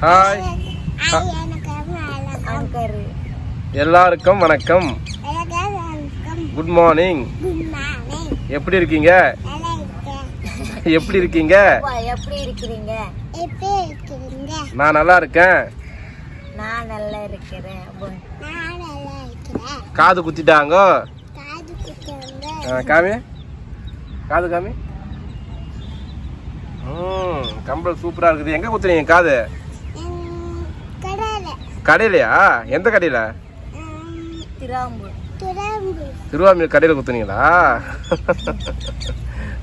Hi எல்லாருக்கும் வணக்கம். Good morning எப்படி இருக்கீங்க? எப்படி இருக்கீங்க? எப்படி நான் நல்லா இருக்கேன். நான் நல்லா இருக்கிறேன். போ- காது குத்திட்டாங்க. ஆ, காமி. காது காமி. ம் கம்பல் சூப்பரா இருக்குது. எங்க குத்துறீங்க காது? கடையிலையா? எந்த கடையில? திருவாமூர் கடையில் குத்துனீங்களா?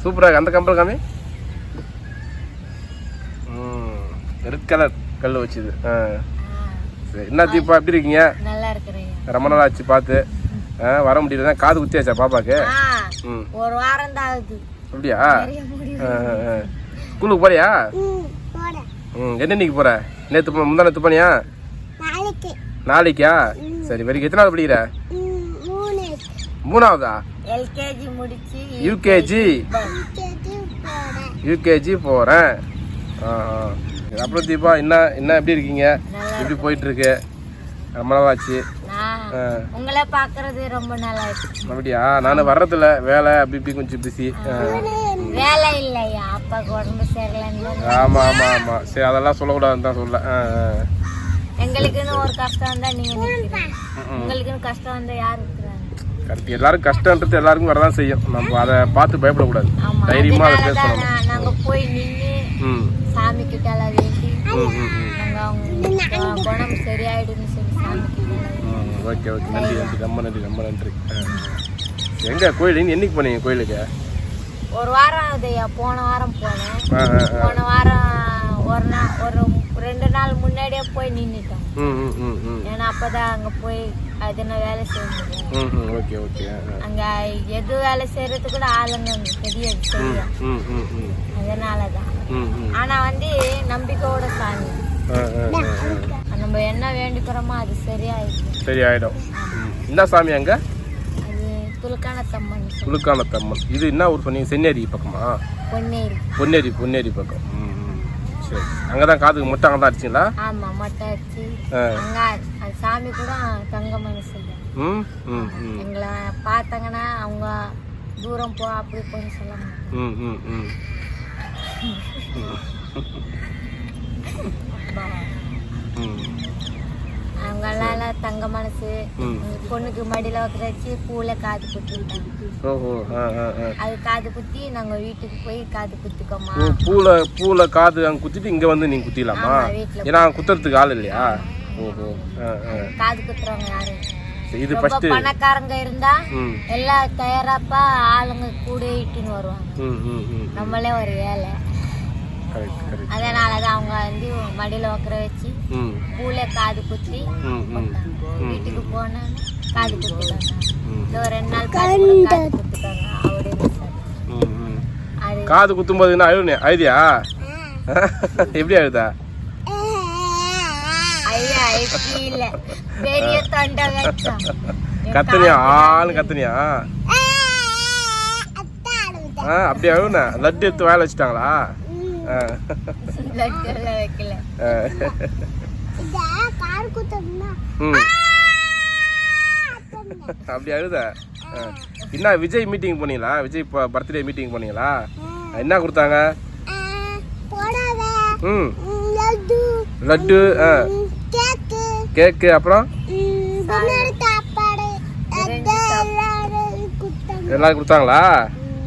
சூப்பராக அந்த கம்பல் காமி? ம் ரெட் கலர் கல் வச்சுது. ஆ. சரி என்ன தீபா எப்படி இருக்கீங்க? நல்லா இருக்கிறேன் ரொம்ப நாள் ஆச்சு பார்த்து. ஆ வர முடியல காது குத்தியாச்சா பாப்பாக்கு? ம். ஒரு வாரம் தான் ஆகுது. அப்படியா. ஸ்கூலுக்கு போறியா? ம் என்ன இன்னைக்கு போற? நேற்று முந்தா நேற்று போனியா? நாளைக்கு? சரி வரைக்கும் எத்தனாவது படிக்கிற? மூணாவதா? யூகேஜி. யூகேஜி போகிறேன் அப்புறம் தீபா என்ன என்ன எப்படி இருக்கீங்க? எப்படி போயிட்டு இருக்கு ரொம்ப நாள் ஆ, உங்களை பார்க்கறது ரொம்ப இருக்கு அப்படியா? நான் வர்றதில்ல. வேலை அப்படி இப்படி கொஞ்சம் பிஸி வேலை இல்லையா? அப்பாவுக்கு உடம்பு சரியில்லைன்னு ஆமாம் ஆமாம் ஆமாம் சரி அதெல்லாம் சொல்லக்கூடாதுன்னு தான் சொல்ல. எங்களுக்குன்னு ஒரு கஷ்டம் வந்தா நீங்க உங்களுக்குன்னு கஷ்டம் வந்தா யார் கரெக்ட். எல்லாரும் கஷ்டன்றது எல்லாருக்கும் வரதான் செய்யும். நம்ம அதை பார்த்து பயப்படக்கூடாது. ஆமா தைரியமாக அதை பேசணும். நாங்க போய் நின்று சாமி கிட்ட எல்லாம் வேண்டி அவங்க குணம் சரியாயிடுன்னு சொல்லி சாமி ஓகே ஓகே. நன்றி நன்றி. ரொம்ப நன்றி ரொம்ப நன்றி. எங்கே கோயில்? என்னைக்கு போனீங்க கோயிலுக்கு? ஒரு வாரம் ஆகுதுய்யா போன வாரம் போனேன். போன வாரம் ஒரு நாள் ஒரு ரெண்டு நாள் முன்னாடியே போய் நின்றுட்டோம் ஏன்னா அப்பதான் அங்க போய் அது என்ன வேலை செய்ய முடியும். Okay okay. அங்க எது வேலை செய்யறது கூட ஆளுங்க அங்க தெரியாது தெரியும் அதனாலதான். ஆனா வந்து நம்பிக்கையோட சாமி. நம்ம என்ன வேண்டிக்கிறோமோ அது சரியாயிடும். சரி ஆயிடும் ம். என்ன சாமி அங்க? அது துலுக்கான தம்மன் இது என்ன ஊர் சொன்னீங்க? சென்னேரி பக்கமா? பொன்னேரி. பொன்னேரி பொன்னேரி பக்கம். சரி. அங்கே தான் காதுக்கு மொட்டை அங்கே தான் அடிச்சிங்களா? ஆமா மொட்டை அடிச்சு. அங்க சாமி கூட தங்க மனசு ம் ம் எங்களை பார்த்தாங்கன்னா அவங்க தூரம் போ அப்படி போன்னு சொல்ல மாட்டாங்க. ம் ம் ம். ம் அவங்க எல்லாம் தங்க மனசு. பொண்ணுக்கு மடியில வச்சு பூல காது குத்திட்டாங்க ஓஹோ அது காது குத்தி நாங்க வீட்டுக்கு போய் காது குத்திக்கோமா. பூல பூல காது அங்கே குத்திட்டு இங்கே வந்து நீங்கள் குத்திடலாமா. ஏன்னா குத்துறதுக்கு ஆள் இல்லையா? ஓஹோ காது குத்துறவங்க யாரும் சரி, இது ஃபஸ்ட்டு பணக்காரங்க இருந்தா எல்லாம் தயாராப்பா ஆளுங்க கூட இட்டுன்னு வருவாங்க. நம்மளே ஒரு வேலை கரெக்ட் கரெக்ட் அதனாலதான் அவங்க வந்து மடியில உட்கார வச்சு பூல காது குத்தி வீட்டுக்கு போனா காது குத்திட்டாங்க. ரெண்டு நாள் காது குத்திட்டாங்க. காது குத்தும்போது என்ன அழுனே அழுதியா எப்படி அழுதா? ஐயா எப்படி இல்ல. பெரிய தொண்டை வச்சோம் கத்துனியா? ஆளு கத்துனியா? ஆ அப்படி அழுன லட்டு எடுத்து வாயில வச்சுட்டாங்களா? அப்படி அழுத ஆ. என்ன விஜய் மீட்டிங் போனீங்களா? விஜய் பர்த்டே மீட்டிங் போனீங்களா? என்ன கொடுத்தாங்க? ம். லட்டு. லட்டு ஆ. கேக்கு. கேக்கு அப்புறம்? எல்லாரும் கொடுத்தாங்களா?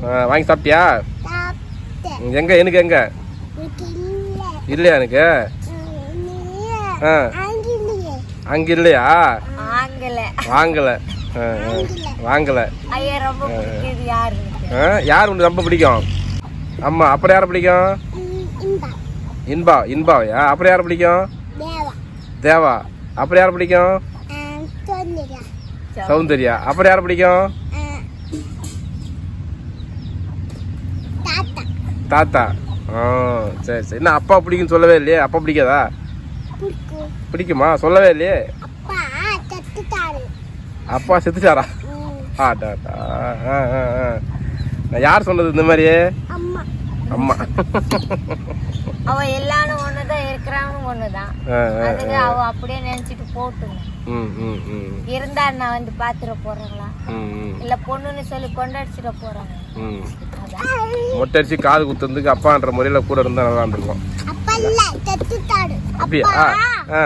ஆ, வாங்கி சாப்பிட்டியா? எங்க எனக்கு எங்க? இல்லையா எனக்கு? ஆ. ஆங்கிலேயே. அங்க இல்லையா வாங்கல. ஆ, ஆ. வாங்கல. யார் உனக்கு ரொம்ப பிடிக்கும்? ஆமா அப்புறம் யாரை பிடிக்கும்? இன்பா. இன்பா இன்பாவையா? அப்புறம் யாரை பிடிக்கும்? தேவா. அப்புறம் யாரை பிடிக்கும்? சௌந்தர்யா. அப்புறம் யாரை பிடிக்கும்? தாத்தா. ஆ சரி சரி. என்ன அப்பா பிடிக்கும்னு சொல்லவே இல்லையே? அப்பா பிடிக்காதா? பிடிக்கும். சொல்லவே இல்லையே? அப்பா செத்துட்டாரா. ஆட்டாட்டா ஆ ஆ ஆ நான் யார் சொன்னது இந்த மாதிரி அம்மா. அம்மா. அவ எல்லாரும் ஒண்ணுதான் இருக்கிறாங்க பொண்ணும் ஒண்ணுதான் அதுக்கு அவ அப்படியே நினைச்சிட்டு போட்டுங்க ம் ம் ம். இருந்தா நான் வந்து பாத்துட போறாங்களா? இல்ல பொண்ணுன்னு சொல்லி கொண்டாடிச்சிட போறாங்க மொட்டை அடிச்சு காது குத்துறதுக்கு அப்பான்ற முறையில் கூட இருந்தால் நல்லா இருந்திருக்கும். அப்படியா? ஆ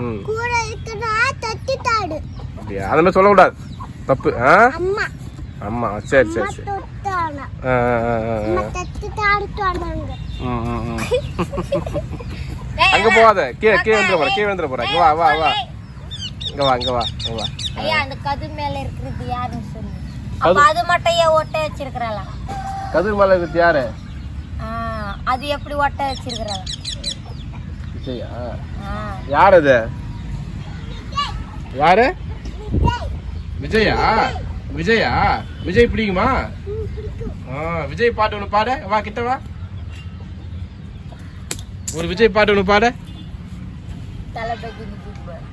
ம். அப்படியா? அந்த மாதிரி சொல்லக்கூடாது. தப்பு ஆ? அம்மா. சரி சரி சரி. அங்கே போகாத. கீழே கீழே வந்துட போகிறேன் கீழே வந்துட இங்கே வா வா வா. இங்கே வா இங்கே வா இங்கே வா. ஐயா அந்த கது மேல இருக்கிறது யாருன்னு சொல்லு அது மட்டும் ஏன் ஒட்ட வச்சிருக்கிறாளா கதிர் மலை யாரு? ஆ, அது எப்படி ஒட்ட வச்சிருக்கிறாளா விஜயா? யார் அது? யாரு? விஜயா? விஜயா? விஜய் பிடிக்குமா? ஆ விஜய் பாட்டு ஒன்று பாடு. வா கிட்ட வா. ஒரு விஜய் பாட்டு ஒன்று பாடு. தளபதி.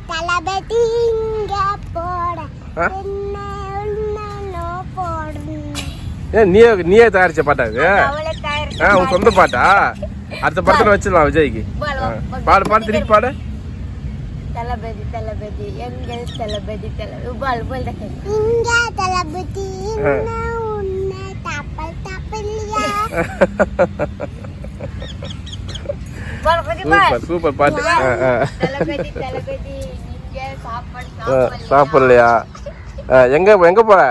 தளபதி இங்க போட ஆ? என்ன உன்னோ போடணும் ஏன் நீயே நீயே தயாரிச்ச பாட்டா இது? ஆ உன் சொந்த பாட்டா? அடுத்த படத்தில் வச்சிடலாம் விஜய்க்கு. பாடு. பாடு. திருப்பி பாடு. தளபதி தளபதி எங்கள் தளபதி தளபதி. இங்க தளபதி. சூப்பர் சூப்பர் பாட்டு. சாப்பிடலையா? எங்க எங்க போற.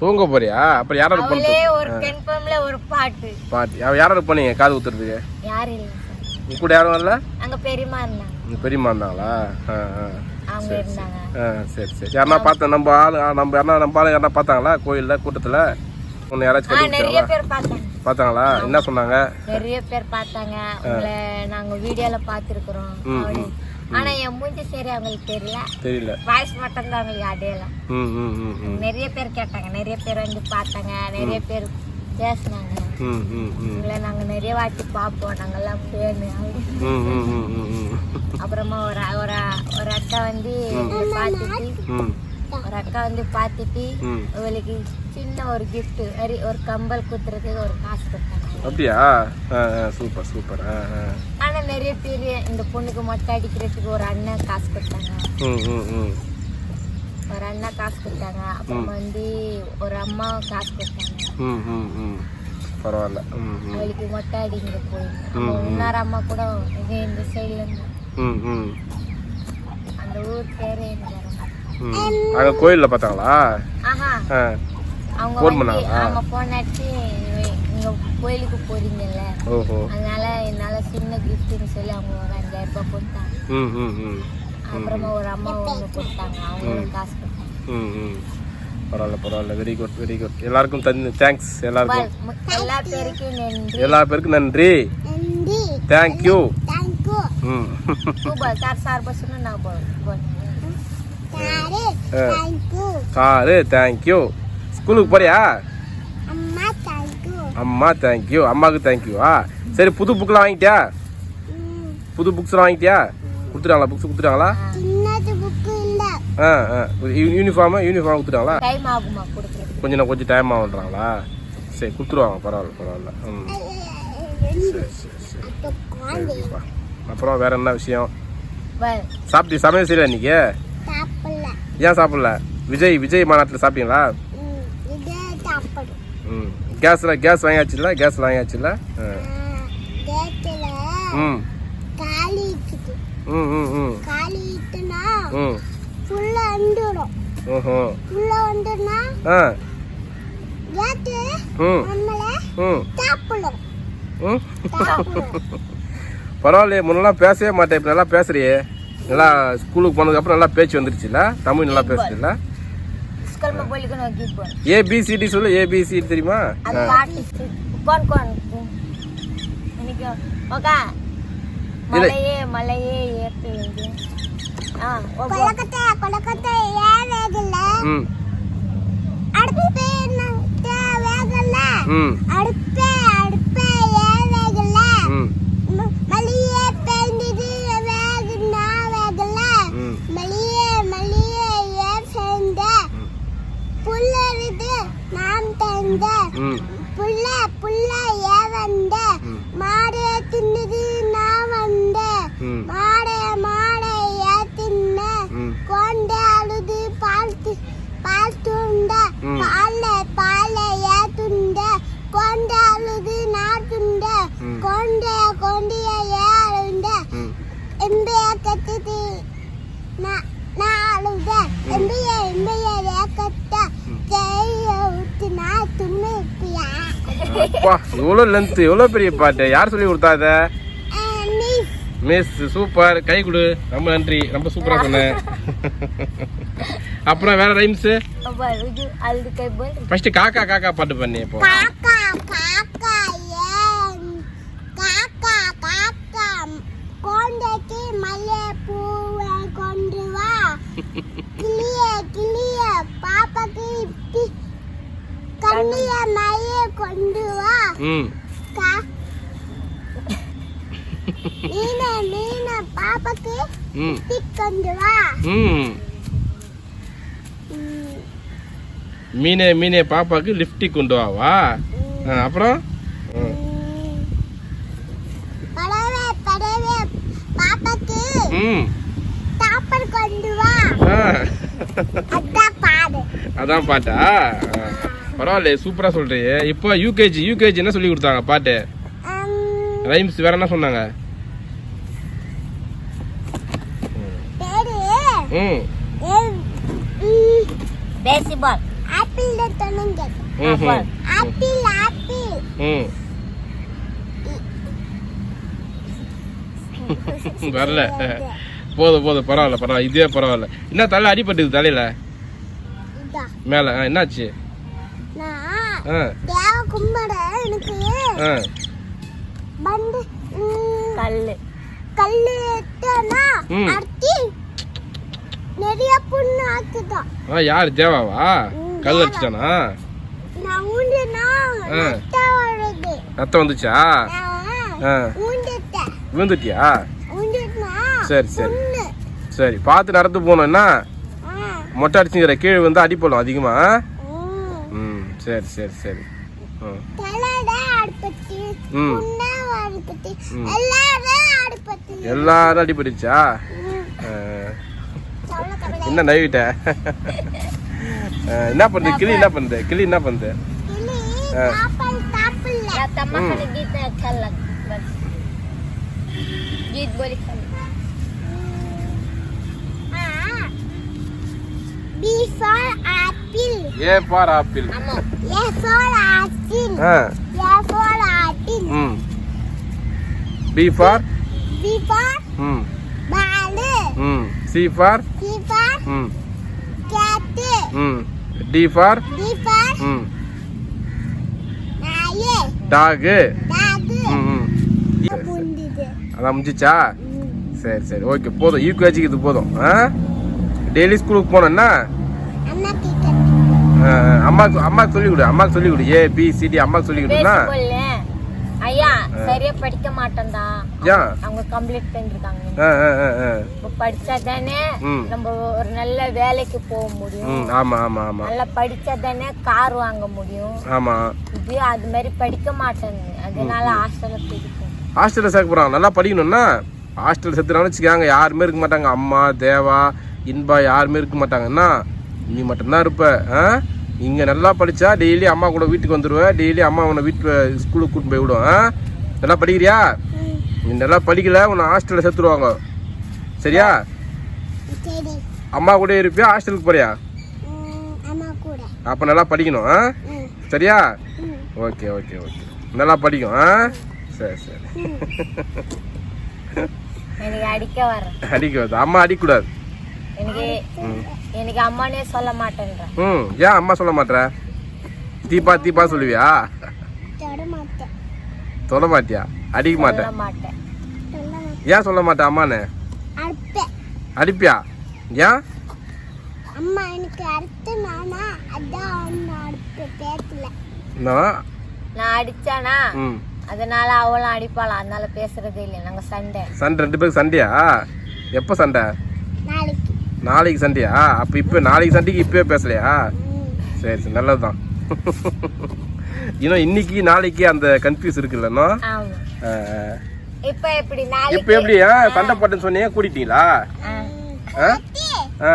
தூங்க போறியா? அப்புறம் யாரோட பண்ண ஒரு கன்ஃபார்ம்ல ஒரு பாட்டு. பாட்டு. அவ யாரோட போனீங்க காது குத்துறதுக்கு? யாரு இல்ல உங்க கூட யாரும் வரல? அங்க பெரியமா இருந்தாங்க. உங்க பெரியம்மா இருந்தாங்களா? அவங்க இருந்தாங்க. ஆ சரி சரி. யாருன்னா பார்த்தேன் நம்ம ஆளு நம்ம யாருன்னா நம்ம ஆளு யாருன்னா பார்த்தாங்களா? கோயில்ல கூட்டத்துல? உன்னை யாராச்சும் பார்த்தாங்க. பார்த்தாங்களா? என்ன சொன்னாங்க? நிறைய பேர் பார்த்தாங்க. உங்களை நாங்க வீடியோல பார்த்துருக்குறோம். ஆனா என் மூஞ்சி சரி அவங்களுக்கு தெரியல. தெரியல. வாய்ஸ் மட்டும் தான் அவங்களுக்கு அடையலாம் நிறைய பேர் கேட்டாங்க. நிறைய பேர் வந்து பார்த்தாங்க. நிறைய பேர் பேசினாங்க. உங்களை நாங்க நிறைய வாட்டி பார்ப்போம். நாங்கெல்லாம் ம் அப்புறமா ஒரு ஒரு ஒரு அக்கா வந்து பார்த்துட்டு ஒரு அக்கா வந்து பார்த்துட்டு ம். இவளுக்கு சின்ன ஒரு கிஃப்ட் ஒரு கம்பல் குத்துறதுக்கு ஒரு காசு கொடுத்தாங்க. அப்படியா? Super super. ஆனா நிறைய பேர் இந்த பொண்ணுக்கு மொட்டை அடிக்கிறதுக்கு ஒரு அண்ணன் காசு கொடுத்தாங்க. ஒரு அண்ணா காசு கொடுத்தாங்க. அப்புறமா வந்து ஒரு அம்மா காசு கொடுத்தாங்க. பரவாயில்ல. அவளுக்கு மொட்டை அடிங்க போய். நம்ம இன்னொரு அம்மா கூட இது இந்த சைட்ல இருந்து. அந்த ஊர் பேரே அங்கே கோயிலில் பார்த்தாங்களா? அவங்க Phone வந்து பண்ணாங்களா? அவங்க போன் அடிச்சு நீங்க கோயிலுக்கு போறீங்கல்ல? ஓஹோ. அதனால என்னால சின்ன கிஃப்ட்னு சொல்லி அவங்க ஒரு அஞ்சாயிரம் ரூபாய் கொடுத்தாங்க. ம் ம் ம். அப்புறமா ஒரு அம்மா ஒன்று கொடுத்தாங்க. அவங்களுக்கு காசு கொடுத்தாங்க. ம் ம். பரவாயில்ல பரவாயில்ல. வெரி குட் வெரி குட் எல்லாருக்கும் தந்து தேங்க்ஸ் எல்லாருக்கும். எல்லா பேருக்கும் நன்றி. எல்லா பேருக்கும் நன்றி. நன்றி. தேங்க்யூ தேங்க்யூ ம். காரு தேங்க்யூ ஸ்கூலுக்கு போறியா? அம்மா தேங்க்யூ அம்மாவுக்கு தேங்க்யூவா சரி புது புக்கெலாம் வாங்கிட்டியா? புது புக்ஸ்லாம் வாங்கிட்டியா? கொடுத்துட்டாங்களா புக்ஸ் கொடுத்துட்டாங்களா? ஆ ஆ. யூனிஃபார்மு யூனிஃபார்ம் கொடுத்துட்டாங்களா? கொஞ்சம் கொஞ்சம் டைம் ஆகுன்றாங்களா சரி கொடுத்துருவாங்க பரவாயில்ல பரவாயில்ல. ம். சரி சரி சரி. அப்புறம் வேற என்ன விஷயம்? சாப்பிட்டு சமையல் செய்யல இன்னைக்கு? சாப்பிடல. ஏன் சாப்பிடல? விஜய் விஜய் மாநாட்டில் சாப்பிட்டீங்களா? ம் கேஸ்ல கேஸ் வாங்கியாச்சுல்ல கேஸ். டேட்டில் ம். ம் ம் ம். ம். ஃபுல்லாக வந்துடும். ஓஹோ. ஃபுல்லாக வந்துடுனா ஆ. ம். நம்மளை ம். சாப்பிடும் ம். பரவாயில்லையே முன்னெல்லாம் பேசவே மாட்டேன். இப்போ நல்லா பேசுறியே. நல்லா ஸ்கூலுக்கு போனதுக்கப்புறம் நல்லா பேச்சு வந்துருச்சுல்ல தமிழ் நல்லா பேசுறீல்ல ஸ்கூல் போலிக்கு நான் கீப் போன் ஏபிசிடி சொல்லு. ஏபிசிடி தெரியுமா? அது பாட்டு கோன் கோன் எனக்கு ஓகா. மலையே மலையே ஏற்று வந்து ஆ போ. கொலக்கட்டை கொலக்கட்டை ஏன் வேகல ம். அடுப்பு நட்ட வேகல ம். அடுப்பே அடுப்பே ஏன் வேகல ம் ம- மல்லியே பெய்ந்தது வேகுனா வேகல ம் மல்லியே மல்லியே ஏன் சேர்ந்த புல்லரிது நான் தந்த ம் அப்பா இவ்வளோ லென்த் எவ்வளோ பெரிய பாட்டு யார் சொல்லி கொடுத்தா இதை? மிஸ் சூப்பர் கை கொடு. ரொம்ப நன்றி. ரொம்ப சூப்பராக சொன்னேன். அப்புறம் வேற ரைம்ஸ் ஃபர்ஸ்ட் காக்கா காக்கா பாட்டு பண்ணி இப்போ. கிளிய கிளிய பாப்பாக்கு கண்ணிய மலை கொண்டு வா. ம். மீன மீன பாப்பாக்கு ம். இப்பி கொண்டு வா. ம். ம், மீனே மீனே பாப்பாக்கு லிஃப்டி கொண்டு வாவா அப்புறம். படவே படவே பாப்பாக்கு ம். சாப்பாடு கொண்டு வா. அதான் பாடு. அதான் பாட்டா. பரவாயில்ல சூப்பரா சொல்றீங்க இப்போ யூகேஜி யூகேஜி என்ன சொல்லி கொடுத்தாங்க? பாட்டு. ரைம்ஸ் வேற என்ன சொன்னாங்க? ம். பேசிபால். ம் ம் ஆப்பிள் ஆப்பிள் ம். வரல. போதும் போதும் பரவாயில்ல பரவாயில்ல. இதே பரவாயில்ல. என்ன தலை அடிபட்டுது தலையில? மேல என்னாச்சு? தேவ கும்பிட எனக்கு ஆ. பண்டு உம், கல்லு. கல்லு எட்டனா ம். அடிச்சு நிறைய புண்ணு ஆக்குதான் ஆ யார் தேவாவா? கல் அடிச்சிட்டானா? நான் ஊண்டுனா வருது. ரத்தம் வந்துச்சா? ஊண்டுட்டேன் விழுந்துட்டியா? ஊண்டுனா சரி, சரி. சரி பார்த்து நடந்து போனோம்னா மொட்டை அடிச்சுங்கிற கீழே வந்து அடிப்படும் அதிகமா? உம். ம் சரி சரி சரி ம் தலையில அடுப்பத்தி ம். புண்ணா அடுப்பத்தி ம். எல்லாரும் அடுப்பத்தி எல்லாரும் அடிபட்டுச்சா ம். ஆ, கவலைப்படாத. என்ன நைவிட்ட என்ன பண்ணுது கிளி என்ன பண்ணுது கிளி என்ன பண்ணுது கிளி ஆ. சாப்பாடு சாப்பிடல या तम्मा हम्म. खाली गीत में अच्छा लग बस गीत बोली B for apple A for apple A for apple ah. A for apple ம். பி ஃபார் பி ஃபார் ம். Ball hmm. C for C for ம். கேட்டு ம். D for D for hmm. நாயே டாகு டாகு ம் ம். புண்டிது அதான் முடிஞ்சிச்சா? சரி சரி. ஓகே போதும். யூகேஜிக்கு இது போதும். ஆ? டெய்லி ஸ்கூலுக்கு போனோன்னா அம்மாக்கு அம்மாக்கு சொல்லி கொடு அம்மாக்கு சொல்லி கொடு ஏ பி சிடி அம்மாக்கு சொல்லி கொடுனா ஐயா சரியா படிக்க மாட்டேன்டா. அவங்க கம்ப்ளீட் பண்ணிருக்காங்க. படிச்சா தானே. நம்ம ஒரு நல்ல வேலைக்கு போக முடியும். ம் ஆமாம் ஆமாம் ஆமாம் நல்லா படிச்சா தானே கார் வாங்க முடியும். ஆமாம் இது அது மாதிரி படிக்க மாட்டேன்னு அதனால ஹாஸ்டல்ல பிடிக்கும் ஹாஸ்டலில் சேர்க்க போகிறாங்க நல்லா படிக்கணும்னா ஹாஸ்டல் சேர்த்துனாலும் வச்சுக்காங்க. யாருமே இருக்க மாட்டாங்க. அம்மா தேவா இன்பா யாருமே இருக்க மாட்டாங்கன்னா நீ மட்டும்தான் இருப்ப ஆ? இங்கே நல்லா படித்தா டெய்லி அம்மா கூட வீட்டுக்கு வந்துடுவ டெய்லி அம்மா உன்னை வீட்டு ஸ்கூலுக்கு கூட்டிட்டு போய் விடும் ஆ? நல்லா படிக்கிறியா? நீ நல்லா படிக்கல உன்னை ஹாஸ்டலில் சேர்த்துருவாங்க. சரியா? சரி. அம்மா கூட இருப்பியா ஹாஸ்டலுக்கு போறியா? அப்போ நல்லா படிக்கணும் ஆ? சரியா? Okay okay okay. நல்லா படிக்கும் ஆ? சரி சரி. அடிக்க வர அடிக்க வருது அம்மா அடிக்கக்கூடாது எனக்கு அம்மானே சொல்ல மாட்டேன்றேன் ம் ஏன் அம்மா சொல்ல மாட்ற? தீபா தீபா சொல்லுவியா? தொட மாட்டியா அடிக்க மாட்டேன். ஏன் சொல்ல மாட்டேன் அம்மானு? அடுப்பேன் அடிப்பியா? ஏன்? அம்மா எனக்கு அடுத்து நானா? அதான் அடுப்பு பேசல. நான் நான் அடிச்சானா? ம். அதனால அவளும் அடிப்பாளாம் அதனால பேசுறதே இல்லை நாங்க சண்டை. சண்டை ரெண்டு பேருக்கு சண்டையா? எப்போ சண்டை? நாளைக்கு நாளைக்கு சண்டையா? அப்போ இப்போ நாளைக்கு சண்டைக்கு இப்போயே பேசலையா? சரி சரி நல்லது தான் இன்னும் இன்னைக்கு நாளைக்கு அந்த கன்ஃபியூஸ் இருக்குல்ல இன்னும்? ஆமா. ஆ, இப்ப எப்படி இப்போ எப்படி? சண்டை போட்டேன்னு சொன்னீங்க கூட்டிட்டீங்களா? ஆ.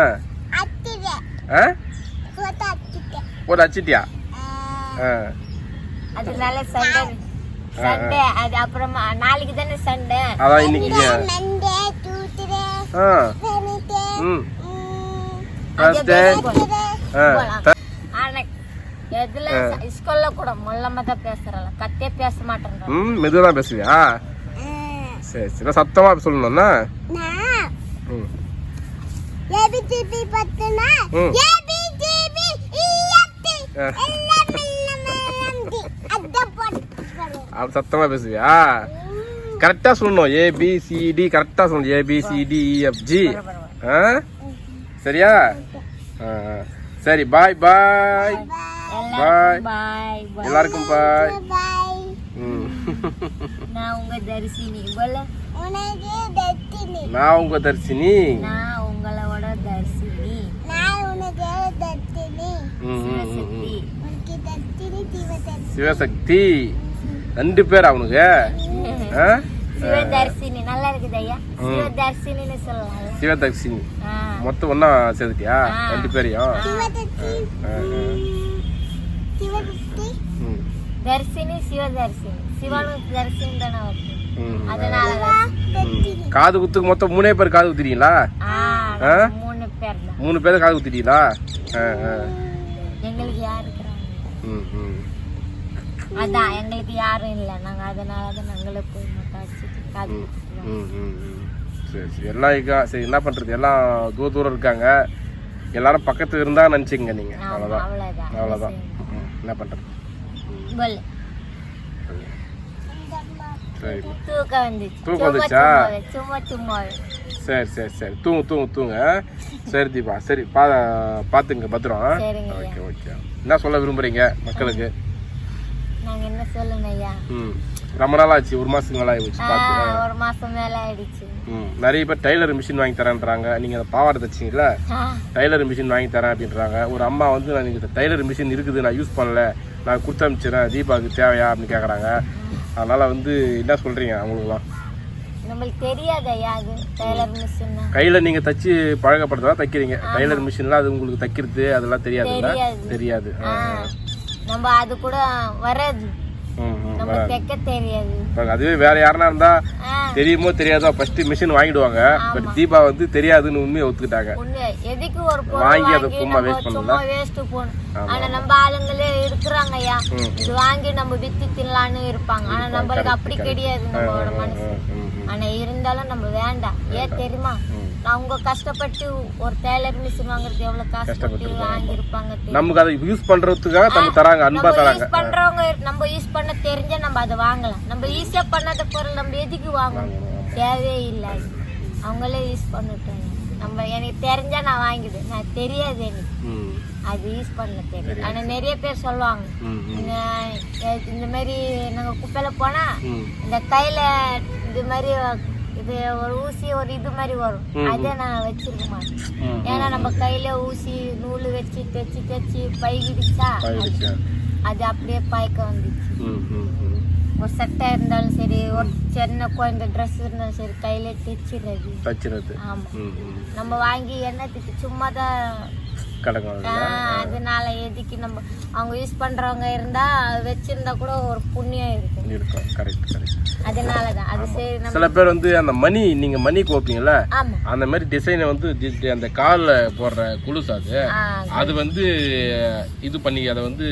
ஆ? ஒரு அச்சிட்டியா ஆ? அதனால சண்டை சண்டை அது அப்புறமா நாளைக்கு தானே சண்டை? அதான் இன்னைக்கு ஆ. ம் ம் ஃபர்ஸ்ட் அது ஆ போலாம். த- ஆனா எதுல ஸ்கூல்ல கூட மொல்லமா தான் பேசுறல கத்தே பேச மாட்டேன்ற ம் மெதுவாக தான் பேசுவியா? சரி சரி. சத்தமா சொல்லணும்னா? A B C D பத்துனா. A B C D E F G ஆ. எல்லாம் எல்லாம் அத போட்டு அப்ப சத்தமா பேசுவியா? கரெக்டா சொல்லணும். ஏபிசிடி கரெக்டா சொல்லணும். ஏபிசிடி இஎஃப்ஜி ஆ சரியா. சரி பாய் பாய் பாய் பாய் எல்லாருக்கும் பாய் நான் உங்க தரிசினி. நான் உங்க தர்சினி. நான் உங்களோட தரிசினி. நான் உனக்கு ம். சிவசக்தி. ரெண்டு பேர் அவனுக்கு ஆ? சிவதர்சினி. நல்லா இருக்குது ஐயா. சிவதர்சினின்னு சொல்லலாம் சிவதர்சினி. மொத்தம் ஒண்ணா சேர்த்துட்டியா. ரெண்டு பேரையும்? தர்சினி சிவதர்சினி. சிவனும் தர்சினி தானே தத்தினி காது குத்துக்கு மொத்தம் மூணே பேர் காது ஆ? மூணு பேர் காது குத்திட்டீங்களா. எங்களுக்கு யார் இருக்கிறாங்க? ம், ம். அதான் எங்களுக்கு யாரும் இல்லை. நாங்க அதனால தான் நாங்களே போய் மட்டும் காது குத்திட்டு ம், ம், ம். சரி சரி எல்லாம் இருக்கா சரி என்ன பண்றது? எல்லாம் தூர தூரம் இருக்காங்க. எல்லாரும் பக்கத்துல இருந்தா நினைச்சுங்க நீங்க. ஆமா, அவ்வளவுதான். அவ்வளவுதான். அவ்வளவுதான். ம், என்ன பண்றது? போல். சரி. தூக்கம் வந்துச்சு. சரி சரி சரி. தூங்கு தூங்கு தூங்க. சரி தீபா. சரி பா பார்த்துங்க பத்திரம். Okay okay. என்ன சொல்ல விரும்புறீங்க மக்களுக்கு? என்ன சொல்லணும் ஐயா? ம். ரொம்ப நாள் ஆச்சு ஒரு மாசத்துக்கு மேலே ஆயிடுச்சு பார்த்து ஒரு மாசம் மேல ஆயிடுச்சு. ம் நிறைய பேர் டைலர் மிஷின் வாங்கி தரேன்றாங்க. நீங்கள் அந்த பாவாடை தைச்சிங்களா டைலர் மிஷின் வாங்கி தரேன் அப்படின்றாங்க. ஒரு அம்மா வந்து நான் இந்த டைலர் மிஷின் இருக்குது நான் யூஸ் பண்ணல. நான் கொடுத்து அனுப்பிச்சிடறேன். தீபாவுக்கு தேவையா? அப்படின்னு கேட்குறாங்க அதனால் வந்து என்ன சொல்கிறீங்க அவங்களுக்குலாம்? நம்மளுக்கு தெரியாது டெய்லர் மிஷின் கையில் நீங்கள் தச்சு பழக்கப்படுறதா தைக்கிறீங்க? டைலர் மிஷின்லாம் அது உங்களுக்கு தைக்கிறது அதெல்லாம் தெரியாதுல்ல? தெரியாது. நம்ம அது கூட வராது அதுவே வேற யாருனா இருந்தா தெரியுமோ தெரியாதோ ஃபர்ஸ்ட் மிஷின் வாங்கிடுவாங்க. பட் தீபா வந்து தெரியாதுன்னு உண்மையை ஒத்துக்கிட்டாங்க. எதுக்கு ஒரு வாங்கி அதை சும்மா waste சும்மா வேஸ்ட் போகணும் ஆனா நம்ம ஆளுங்களே இருக்கிறாங்க ஐயா. இது வாங்கி நம்ம வித்து தின்னலான்னு இருப்பாங்க. ஆனா நம்மளுக்கு அப்படி கிடையாது நம்மளோட மனசு. ஆனா இருந்தாலும் நம்ம வேண்டாம். ஏன் தெரியுமா? அவங்க கஷ்டப்பட்டு ஒரு டெய்லர் மிஷின் வாங்குறது எவ்வளவு கஷ்டப்பட்டு வாங்கியிருப்பாங்க? நமக்கு அதை யூஸ் பண்றதுக்காக நம்ம தராங்க அன்பா நம்ம தராங்க. யூஸ் பண்றவங்க நம்ம யூஸ் பண்ண தெரிஞ்சா நம்ம அதை வாங்கலாம். நம்ம ஈஸியா பண்ணாத பொருள் நம்ம எதுக்கு வாங்கணும்? தேவையே இல்லை. அவங்களே யூஸ் பண்ணிட்டாங்க நம்ம எனக்கு தெரிஞ்சா நான் வாங்கிடுவேன். நான் தெரியாது எனக்கு. அது யூஸ் பண்ண தெரியும் ஆனா நிறைய பேர் சொல்லுவாங்க. இந்த மாதிரி நாங்க குப்பையில போனா ம். இந்த கையில இது மாதிரி இது ஒரு ஊசி ஒரு இது மாதிரி வரும் அதை நான் வச்சிருக்க மாட்டேன். ஏன்னா நம்ம கையில ஊசி நூல் வச்சு தைச்சு தைச்சு பைகிடுச்சா? அது அப்படியே பாய்க்க வந்துச்சு. ஒரு சட்டை இருந்தாலும் சரி ஒரு சின்ன குழந்தை ட்ரெஸ் இருந்தாலும் சரி கையில தைச்சிடுறது தச்சிறது ஆமா. நம்ம வாங்கி என்னத்துக்கு சும்மா தான் கடங்க அதனால எதுக்கு நம்ம அவங்க யூஸ் பண்றவங்க இருந்தா வச்சிருந்தா கூட ஒரு புண்ணியம் இருக்கும் இருக்கும். கரெக்ட் கரெக்ட் அதனாலதான். அது சரி சில பேர் வந்து அந்த மணி நீங்க மணி கோப்பீங்கல்ல? ஆமா. அந்த மாதிரி டிசைனை வந்து அந்த காலில் போடுற குலுசு அது. அது வந்து இது பண்ணி அதை வந்து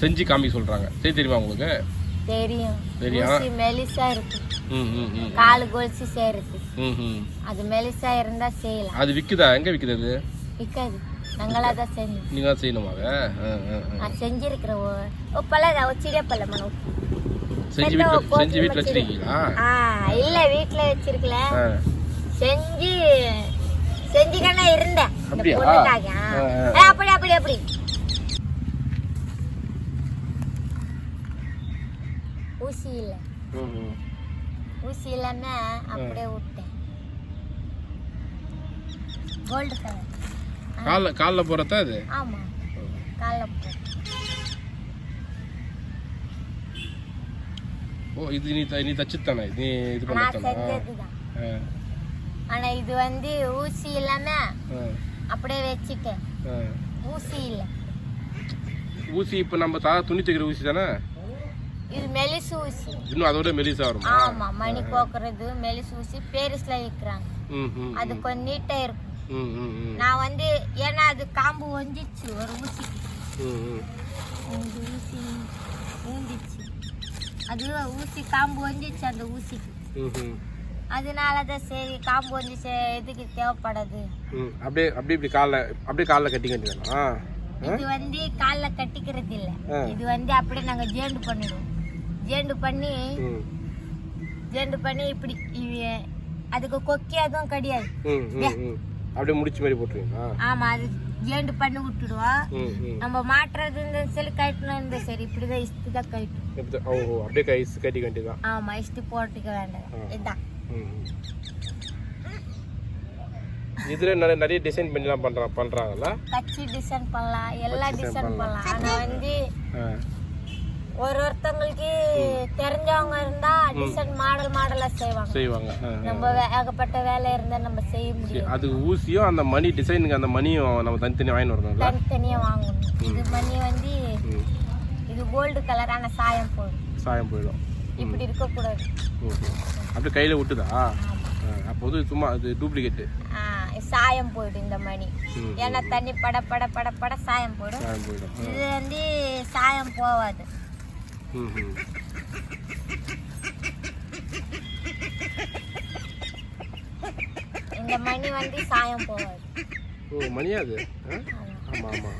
செஞ்சு காமிக்க சொல்றாங்க. சரி தெரியுமா உங்களுக்கு? தெரியும். தெரியும். மெலிசா இருக்கும் ம் ம் ம். காலு கொலுசு சேருது. ம் ம். அது மெலிசா இருந்தா செய்யலாம். அது விக்குதா? எங்க விக்குது அது? விற்காது நாங்களா தான் செஞ்சோம் நீங்க தான் செய்யணுமாங்க. நான் செஞ்சிருக்கிறேன் ஓ- பழம் ஒரு சிறிய பழம் மனு. செஞ்சு வீட்டில் செஞ்சு வீட்டில் வச்சிருக்கீங்களா? ஆ இல்ல வச்சிருக்கல. செஞ்சு செஞ்சுக்கண்ணா இருந்தேன். அப்படியா? அப்படி அப்படி அப்படி. ஊசி இல்ல. ஊசி இல்லாம அப்படியே விட்டேன். கோல்டு கலர் கால்ல காலில் போகிறதா அது ஆமா. காலைல ஓ இது நீ த- நீ தச்சு தானே நீ இது நான் பண்ண தானே செஞ்சதுதான் ஆனா இது வந்து ஊசி இல்லாம அப்படியே வச்சுட்டேன் ஊசி இல்ல. ஊசி இப்போ நம்ம சாதா துணி தைக்கிற ஊசி தானே? இது மெலிசு ஊசி. இன்னும் அதோட மெலிசா வருமா? ஆமா மணி கோக்குறது மெலிசு ஊசி பேரிஸ்ல ம் அது கொஞ்சம் நீட்டா இருக்கும். நான் வந்து ஏன்னா அது காம்பு ஒஞ்சிச்சு ஒரு ஊசி. ஊசி ஊந்திச்சு. அது ஊசி காம்பு வந்துச்சு அந்த ஊசிக்கு ம் ம். அதனால தான் சரி காம்பு வந்து சே- இதுக்கு தேவைப்படாது? ம் அப்படியே அப்படியே இப்படி காலில் அப்படியே காலில் கட்டி ஆ இது வந்து காலில் கட்டிக்கிறது இல்ல. இது வந்து அப்படியே நாங்க ஜேண்டு பண்ணிடுவோம். ஜேண்டு பண்ணி ஜேண்டு பண்ணி இப்படி அதுக்கு கொக்கி அதுவும் கிடையாது. அப்படியே முடிச்ச மாதிரி போட்டுருவீங்களா? ஆமா அது ஜேண்டு பண்ணி விட்டுடுவோம் நம்ம மாட்டுறது இந்த சரி கட்டணும் இந்த சரி இப்படிதான் இஷ்டி தான் கட்டணும் ஓ அப்படியே கை கட்டி கட்டி தான். ஆமா இஷ்டி போட்டுக்க வேண்டாம். இதான். இதில் நிறைய நிறைய டிசைன் பண்ணிலாம் பண்ணுறா பண்ணுறாங்கல்ல கச்சி டிசைன் பண்ணலாம் எல்லா டிசைன் பண்ணலாம். ஆனா வந்து ஒரு ஒருத்தவங்களுக்கு தெரிஞ்சவங்க இருந்தா டிசைன் மாடல் மாடலா செய்வாங்க. செய்வாங்க. நம்ம ஏகப்பட்ட வேலை இருந்தா நம்ம செய்ய முடியும். அது ஊசியும் அந்த மணி டிசைனுக்கு அந்த மணியும் நம்ம தனித்தனி வாங்கிட்டு வரணும்ல தனித்தனியா வாங்கணும். இது மணி வந்து இது கோல்டு கலரான சாயம் போடும் சாயம் போயிடும். இப்படி இருக்கக்கூடாது. ஓகே அப்படியே கையில் விட்டுதா அப்போது சும்மா அது டூப்ளிகேட்டு ஆ, சாயம் போயிடும் இந்த மணி. ஏன்னா தண்ணி பட பட பட பட சாயம் போடும் போயிடும். இது வந்து சாயம் ம் இந்த மணி வந்து சாயம் போகாது. ஓ மணியா அது? ஆ? ஆமாம் ஆமாம்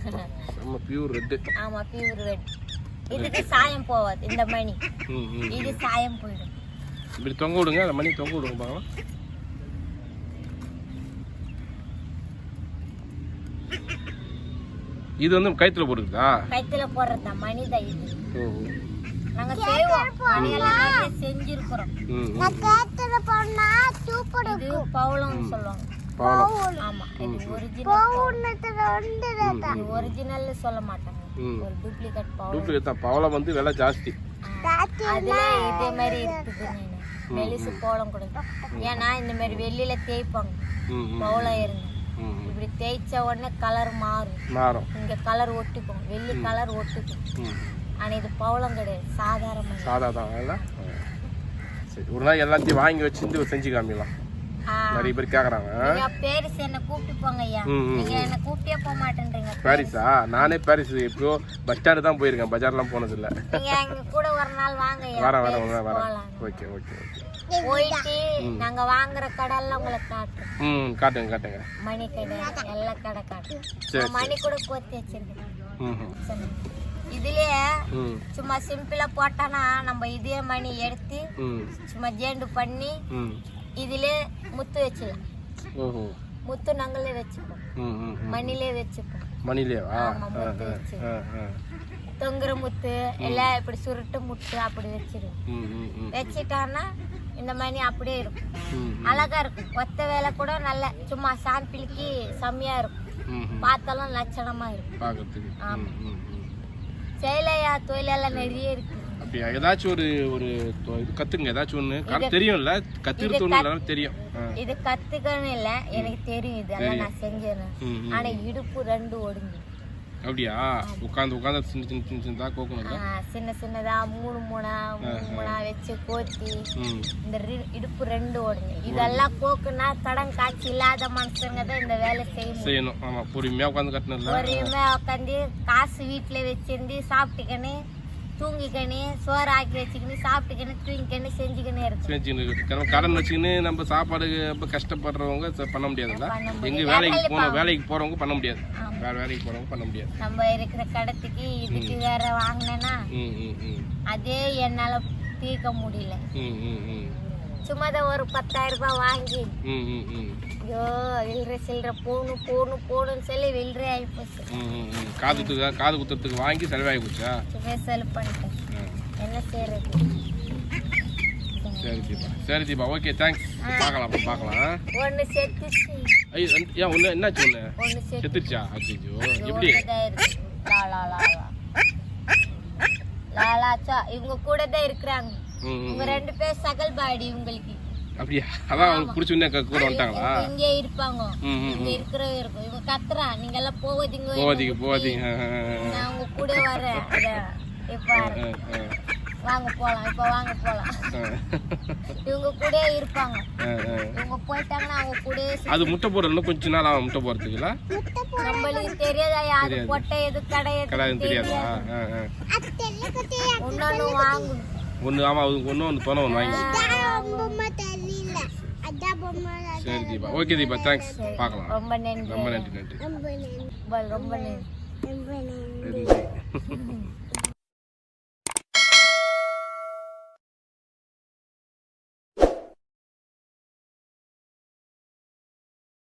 நம்ம பியூர் ரெட்டு ஆமா பியூர் ரெட் இதுக்கு சாயம் போகாது இந்த மணி. இது சாயம் போயிடும். இப்படி தொங்க விடுங்க அந்த மணி தொங்க விடுங்க பார்க்கலாம் இது வந்து கயித்துல போட்டுருக்குதா கைத்துல போடுறதா மணி தான் இது. ஓ. நாங்க செய்வோம். நிறைய செஞ்சிருக்கிறோம். நான் கேத்துல போனா சூப்பர் இது சொல்லுவாங்க. பவளம் ஆமா இது ஒரிஜினல் பவுனத்துல வந்து இது ஒரிஜினல் சொல்ல மாட்டாங்க. ஒரு டூப்ளிகேட் பவுல். டூப்ளிகேட் தான். பவளம் வந்து விலை ஜாஸ்தி. அதுல இதே மாதிரி இருக்குது நானு. மெலிசு பவுளம் கொடுக்கும் ஏன்னா இந்த மாதிரி வெளியில தேய்ப்பாங்க. பவுளம் இருந்து. இப்படி தேய்ச்ச உடனே கலர் மாறும். மாறும். இங்க கலர் ஒட்டிக்கும். வெள்ளி கலர் ஒட்டிக்கும். ம் ஆனா இது பவுளம் கிடையாது சாதாரண சாதா தான் இல்ல? சரி ஒரு நாள் எல்லாத்தையும் வாங்கி வச்சுட்டு செஞ்சு காமிக்கலாம். நிறைய பேர் கேட்குறாங்க நீங்க பேரிஸ் என்ன கூப்பிட்டு போங்க ஐயா. நீங்க என்ன கூப்பிட்டே போக மாட்டேன்றீங்க பாரிஸா. நானே பாரிஸ் எப்படியோ பஸ் ஸ்டாண்டு தான் போயிருக்கேன் பஜார்லாம் போனதில்லை. நீங்க எங்க கூட ஒரு நாள் வாங்க வரேன் வரேன் வரேன் ஓகே ஓகே ஓகே. போயிட்டு நாங்க வாங்குற கடையெல்லாம் உங்களுக்கு காட்டுறோம். ம் காட்டுங்க காட்டுங்க. மணி கடை எல்லா கடை நான் மணி கூட போத்தி வச்சிருக்கேன். ம். இதுலயே சும்மா சிம்பிளா போட்டானா நம்ம இதே மணி எடுத்து சும்மா ஜேண்டு பண்ணி இதுல முத்து வச்சிடலாம் முத்து நாங்களே வச்சுப்போம். மணிலே வச்சுப்போம். ஆமா, ஆ தொங்குற முத்து எல்லாம் இப்படி சுருட்டு முத்து அப்படி வச்சிருவோம். வச்சிட்டான்னா இந்த மணி அப்படியே இருக்கும். அழகா இருக்கும். ஒத்த வேலை கூட நல்ல சும்மா சாம்பிளுக்கு செம்மையா இருக்கும். பார்த்தாலும் லட்சணமா இருக்கும். பார்க்கறதுக்கு. செயலையா தொழிலெல்லாம் நிறைய இருக்கு. அப்படியா? ஏதாச்சும் ஒரு ஒரு கத்துங்க. ஏதாச்சும் ஒன்று தெரியும்ல? கத்துக்கிறது ஒன்று தெரியும். இது கத்துக்கணும் இல்ல. எனக்கு தெரியும். இதெல்லாம் நான் செஞ்சேன் ம் ம். ஆனா இடுப்பு ரெண்டு ஒடுங்கி அப்படியா? உட்காந்து உட்காந்து சின்ன சின்ன சின்ன சின்னதாக கோக்கணும்ல சின்ன சின்னதா மூணு மூணா மூணு மூணா வச்சு கோத்தி இந்த இடுப்பு ரெண்டு ஓடுங்க. இதெல்லாம் கோக்குனா கடன் காட்சி இல்லாத மனுஷங்க தான் இந்த வேலை செய்ய முடியும் செய்யணும். ஆமாம் பொறுமையாக உட்காந்து கட்டணும்ல. பொறுமையா உட்காந்து காசு வீட்டுல வச்சிருந்து சாப்பிட்டுக்கணு தூங்கிக்கணு சோறு ஆக்கி வச்சுக்கின்னு சாப்பிட்டுக்கணு தூங்கிக்கணு செஞ்சுக்கினே இருக்கும் செஞ்சுன்னு கடன் வச்சுக்கின்னு நம்ம சாப்பாடு ரொம்ப கஷ்டப்படுறவங்க பண்ண முடியாதுல்ல? எங்க. வேலைக்கு போன வேலைக்கு போறவங்க பண்ண முடியாது. வேற வேலைக்கு போறவங்க பண்ண முடியாது. நம்ம இருக்கிற கடத்துக்கு இதுக்கு வேற வாங்கினேன்னா அதே என்னால தீர்க்க முடியல. சும்மா தான் ஒரு பத்தாயிரம் ரூபாய் வாங்கி. ஐயோ வில்ற சில்லற போகணும் போகணும் போகணும்னு சொல்லி வில்ற ம் ம் காது காது குத்துறதுக்கு வாங்கி செலவாகி போச்சா? சும்மா செல் பண்ணிட்டேன். என்ன செய்யறது சரி தீபா சரி தீபா ஓகே தேங்க்ஸ் பார்க்கலாம் அப்புறம் பார்க்கலாம் ஒண்ணு செத்துச்சு. ஐயோ ஏன் ஒன்று என்னாச்சு ஒன்று செத்துருச்சா அச்சோ எப்படி? ஒண்ணுதான் இருக்கு. லா லா லா லா. லா லா சா இவங்க கூட தான் இருக்கிறாங்க. இவங்க ரெண்டு பேர் சகல் பாடி உங்களுக்கு. அப்படியா? அதான் அவங்களுக்கு பிடிச்ச கூட வந்துட்டாங்களா? இங்கே இருப்பாங்க. இங்க இருக்கிற இருக்கும். இவங்க கத்துறான் நீங்க எல்லாம் போவதீங்க ஆ, ஆ. நான் உங்க கூட வரேன். இப்ப வாங்க போலாம். இப்ப வாங்க போலாம். இவங்க கூட இருப்பாங்க. இவங்க போயிட்டாங்கன்னா அவங்க கூட அது முட்டை போடுறது இன்னும் கொஞ்ச நாள் ஆகும் முட்டை போடுறதுக்குல முட்டை போ நம்மளுக்கு தெரியாதா அது பொட்டை எது கடை எது தெரியாதா? ஒன்னொன்னு வாங்கணும் ஒன்று ஆமாம் அது ஒன்று ஒன்று தொலை ஒன்று வாங்கி. சரி தீபா. ஓகே தீபா தேங்க்ஸ் பார்க்கலாம். ரொம்ப நன்றி. ரொம்ப நன்றி நன்றி. ரொம்ப நன்றி.